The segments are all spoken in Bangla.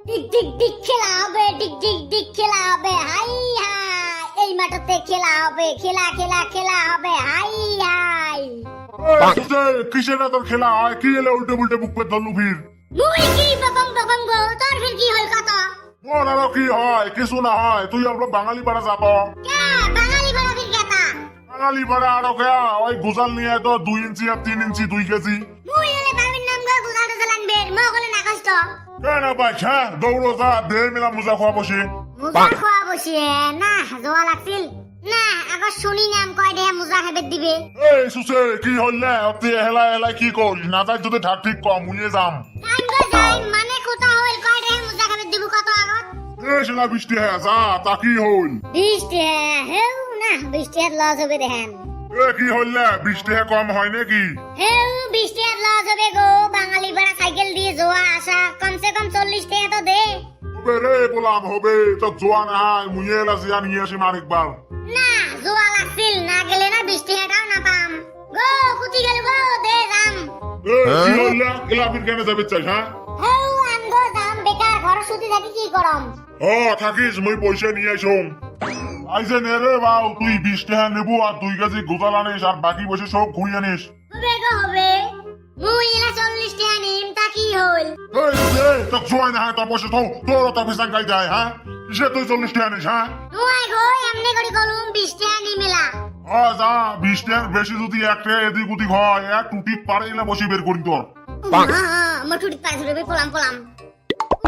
ডিক ডিক ডিক খেলা হবে ডিক ডিক ডিক খেলা হবে হাই হাই। এই মাঠতে খেলা হবে খেলা খেলা খেলা হবে হাই। হাই কিসের না তোর খেলা? হয় কি এলে উল্টে উল্টে বুক পে ধরলু ভিড়? মুই কি বকম বকম গো? তোর ফির কি হল মোর আরও কি হয়? কিছু না হয়। তুই আমরা বাঙালি পাড়া যাব কে? বাঙালি ফির পাড়া আরও কে? ওই গুজাল নিয়ে তো দুই ইঞ্চি আর তিন ইঞ্চি দুই কেজি। মুই হলে বাবির নাম গো গুজাল জালান বের মো গলে না কষ্ট কেন ভাই হ্যাঁ দৌড়ো যা দেহ মেলা মোজা খোয়া বসে মুজা খোয়া বসিয়ে না জোয়া লাগছিল না আগর শুনি নাম কয় দেহে মুজা খাবে দিবে এই সুসে কি হইলে অতি হেলা হেলা কি করিস না যাই যদি ঠাক ঠিক কম মুইয়ে যাম মানে কোথা হইল কয় দেহে মুজা খাবে দিব কত আগত এ সেনা বৃষ্টি হ্যাঁ যা তা কি হইল বৃষ্টি হেউ না বৃষ্টি হাত লস হবে এ কি হইলে বৃষ্টি কম হয় নাকি? হেউ বৃষ্টি হাত লস হবে গো। বাঙালি ভাড়া সাইকেল দিয়ে যাওয়া আসা। কমসে কম চল্লিশ টাকা তো দে। হবে রে গোলাম হবে। তো জোয়া না হয় মুইয়ে এলা জিয়া নিয়ে আসি আরেকবার না জোয়া লাগছিল। না গেলে না বৃষ্টি হাটাও না পাম। গো কুতি গেল গো দে যাম। এ কি হইলে এলাবির কেন যাবে চাই হ্যাঁ? হেউ গো যাম। বেকার ঘর শুতে থাকি কি করম? ও থাকিস মুই পয়সা নিয়ে আসুম আইসে নে রে বাউ তুই বিশ টাকা নেব আর দুই কেজি গোজাল আনিস আর বাকি বসে সব ঘুরিয়ে আনিস হবে গো হবে। মুই এলা চল্লিশ টাকা নিম তা কি হইল এই যে তোর জোয়াই না বসে থাও তোর তো গাই যায় হ্যাঁ? কিসে তুই চল্লিশ টাকা নিস হ্যাঁ? নুয়াই গো এমনি করে গলুম বিশ টাকা নিমেলা ও যা বিশ টাকার বেশি যদি একটা এদিক ওদিক হয় এক টুটি পারে না বসে বের করি তোর। মটুটি পায়ে ধরে পলাম পলাম।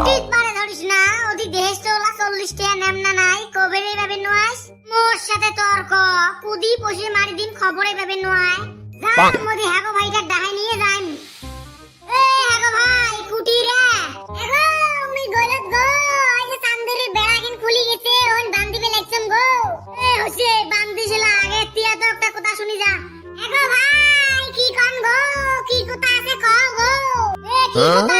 উঠিত পারে ধরিস না ওদি দেহেস চলা চল্লিশ টাকা নেম না নাই কবেরে ভাবে নোয়াস? মোর সাথে তর্ক কুদি পশে মারি দিন খবরে ভাবে নোয়াই যাম মোদি হাগো ভাইটা ডাহাই নিয়ে যাইম। এ হাগো ভাই কুটি রে। এগো উনি গলত গো আজ চান্দের বেড়াকিন খুলি গেছে ওন বান্দিবে লাগছম গো। এ আগে তিয়া তো একটা কথা শুনি যা। এগো ভাই কি কন গো কি কথা আছে কও গো। এ কি কথা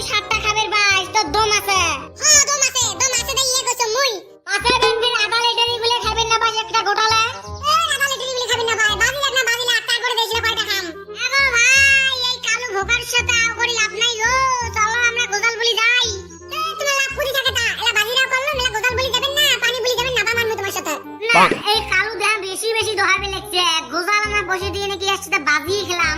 তুই 7টা খাবের বাস তোর দম আছে। হ্যাঁ দম আছে দম আছে তাই ইয়ে কইছ মুই। দিন আধা লিটারগুলো খাবেন না বাস একটা গোটালে এ আধা লিটারগুলো খাবেন না ভাই বাজি লাগ না বাজি লাগ আটটা করে দেইছ কয়টা খাম। আগো ভাই এই কালো ভোকার সাথে আও করি লাভ নাই গো। চলো আমরা গোজাল বলি যাই। এ তোমার লাভ কুদি থাকে তা? এলা বাজিরাও করল মেলা গোজাল বলি যাবেন না পানি বলি যাবেন না বামান তোমার সাথে। না এই কালু দেহ বেশি বেশি দহাবে লাগছে গোজাল আমার বসে দিয়ে নাকি একসাথে বাজিয়ে খেলাম।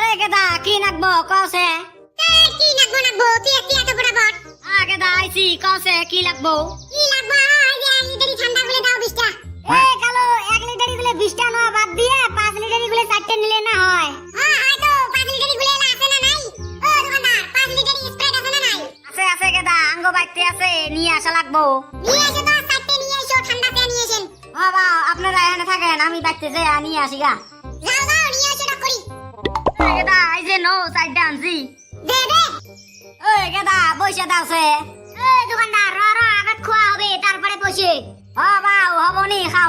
রে কেদা কি নাকবো কসে আইছি কসে কি লাগবো? কি লাগবো? এই যে এক লিটারই ঠান্ডা গুলে দাও বিশটা। এ কালো এক লিটারই গুলে বিশটা নয় বাদ দিয়ে পাঁচ লিটারই গুলে চারটে নিলে না হয়? হ্যাঁ হয় তো পাঁচ লিটারই গুলে আছে না নাই? ও দোকানদার পাঁচ লিটারই স্প্রাইট আছে না নাই? আছে আছে গেদা আঙ্গ বাইতে আছে নিয়ে আসা লাগবো। নিয়ে এসো তো চারটে নিয়ে এসো ঠান্ডা চা নিয়ে এসেন। বাবা আপনারা এখানে থাকেন আমি বাইতে যাই নিয়ে আসি গা। যাও যাও নিয়ে এসো না করি। গেদা এই যে নো চারটে আনছি। দে দে। ওই গেদা পয়সা দাও সে। দোকানদার র র আগে খোয়া হবে তারপরে পয়সে হ বাউ হব নি খাও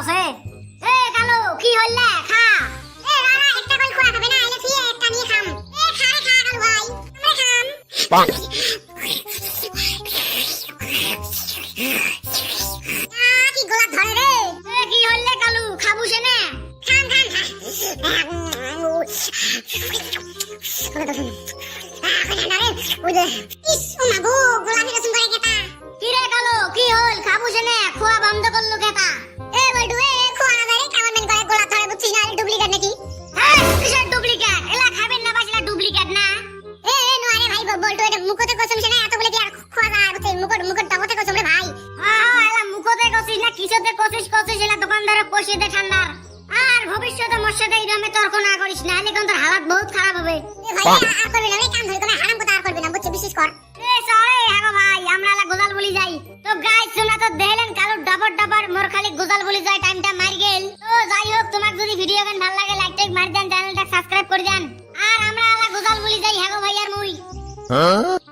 এ কালো কি হইলে? খা। এ র র একটা কল খোয়া খাবে না এলে ফিয়ে একটা নিয়ে খাম। এ খা রে খা কালো ভাই আমরা খাম. আ, কি গোলাপ ধরে রে। এ কি হইলে কালু খাবু সে না। খাম খাম কি বন্ধ করল কেতা এ বল্টু এ খোয়া না রে কামন করে গোলাপ ধরে বুঝছিস না? ডুপ্লিকেট নাকি? হ্যাঁ কিসের ডুপ্লিকেট এলা খাবেন না বাসিলা ডুপ্লিকেট না? এ এ নো আরে ভাই বল্টু এটা মুখতে কসম সে না এত বলে কি আর খোয়া যায়? বুঝছিস মুখট মুখট দাবতে কসম রে ভাই। হ্যাঁ এলা মুখতে কসিস না কিসতে কসিস কসিস এলা দোকানদারে পয়সা দে ঠান্ডার। আর ভবিষ্যতে মোর সাথে এইভাবে তর্ক না করিস না হলে কিন্তু হালাত বহুত খারাপ হবে। এ ভাই আর করবি না তো যাই হোক তোমার যদি ভিডিও গান ভালো লাগে লাইক টাইক মার দেন চ্যানেলটা সাবস্ক্রাইব করে দেন আর আমরা আলা গোজাল বলি যাই হ্যাঁ ভাই আর মুই Huh?